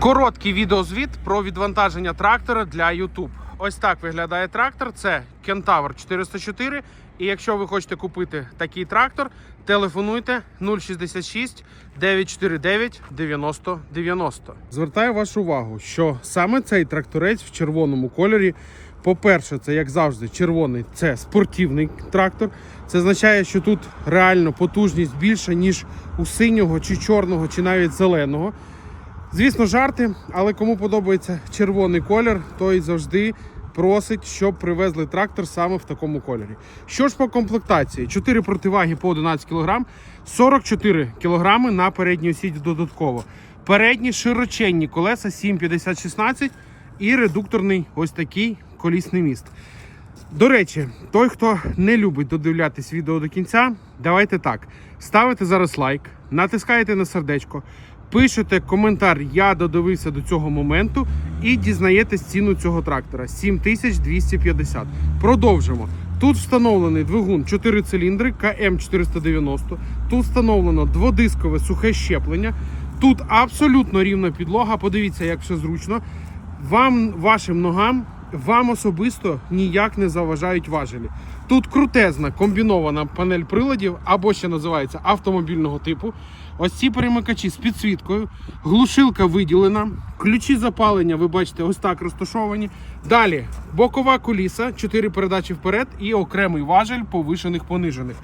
Короткий відеозвіт про відвантаження трактора для YouTube. Ось так виглядає трактор. Це Кентавр 404. І якщо ви хочете купити такий трактор, телефонуйте 066 949 90 90. Звертаю вашу увагу, що саме цей тракторець в червоному кольорі. По-перше, це як завжди, червоний це спортивний трактор. Це означає, що тут реально потужність більша, ніж у синього чи чорного, чи навіть зеленого. Звісно, жарти, але кому подобається червоний колір, той завжди просить, щоб привезли трактор саме в такому кольорі. Що ж по комплектації? 4 противаги по 11 кг, 44 кг на передній осі додатково. Передні широченні колеса 750-16 і редукторний ось такий колісний міст. До речі, той, хто не любить додивлятись відео до кінця, давайте так. Ставите зараз лайк, натискаєте на сердечко, пишете коментар Я додивився до цього моменту і дізнаєтесь ціну цього трактора 7250. Продовжимо. Тут встановлений двигун 4 циліндри КМ490. Тут встановлено дводискове сухе щеплення. Тут абсолютно рівна підлога. Подивіться, як все зручно. Вам, вашим ногам, вам особисто ніяк не заважають важелі. Тут крутезна комбінована панель приладів, або ще називається автомобільного типу. Ось ці перемикачі з підсвіткою, глушилка виділена, ключі запалення, ви бачите, ось так розташовані. Далі бокова коліса, 4 передачі вперед і окремий важель повишених понижених.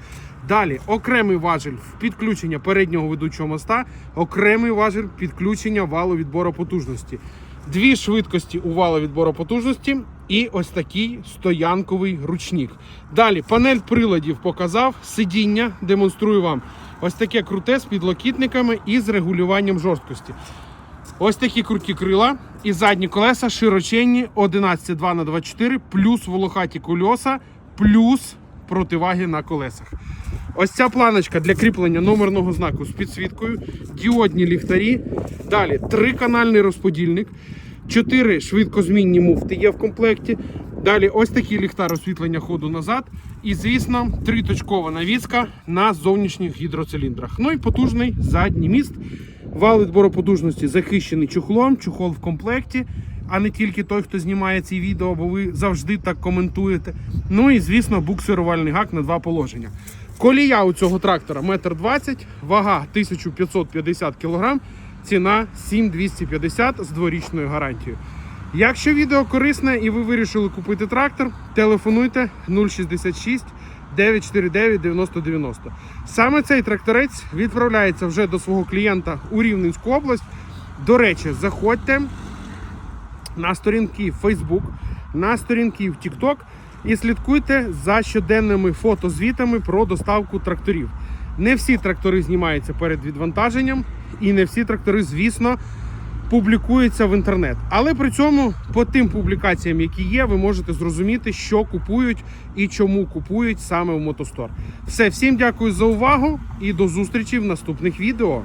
Далі окремий важель підключення переднього ведучого моста, окремий важель підключення валу відбору потужності. Дві швидкості у вала відбору потужності і ось такий стоянковий ручник. Далі панель приладів показав, сидіння демонструю вам. Ось таке круте з підлокітниками і з регулюванням жорсткості. Ось такі круті крила і задні колеса широченні 11,2 на 24 плюс волохаті кольоса, плюс противаги на колесах. Ось ця планочка для кріплення номерного знаку з підсвіткою, діодні ліхтарі. Далі триканальний розподільник, чотири швидкозмінні муфти є в комплекті. Далі ось такий ліхтар освітлення ходу назад. І, звісно, триточкова навіска на зовнішніх гідроциліндрах. Ну і потужний задній міст. Вал відбору потужності захищений чохлом, чохол в комплекті, а не тільки той, хто знімає ці відео, бо ви завжди так коментуєте. Ну і, звісно, буксирувальний гак на два положення. Колія у цього трактора 1,20 м, вага 1550 кг, ціна 7250 з дворічною гарантією. Якщо відео корисне і ви вирішили купити трактор, телефонуйте 066 949 9090. Саме цей тракторець відправляється вже до свого клієнта у Рівненську область. До речі, заходьте на сторінки Facebook, на сторінки в TikTok і слідкуйте за щоденними фотозвітами про доставку тракторів. Не всі трактори знімаються перед відвантаженням, і не всі трактори, звісно, публікуються в інтернет. Але при цьому по тим публікаціям, які є, ви можете зрозуміти, що купують і чому купують саме в Мотостор. Все, всім дякую за увагу і до зустрічі в наступних відео.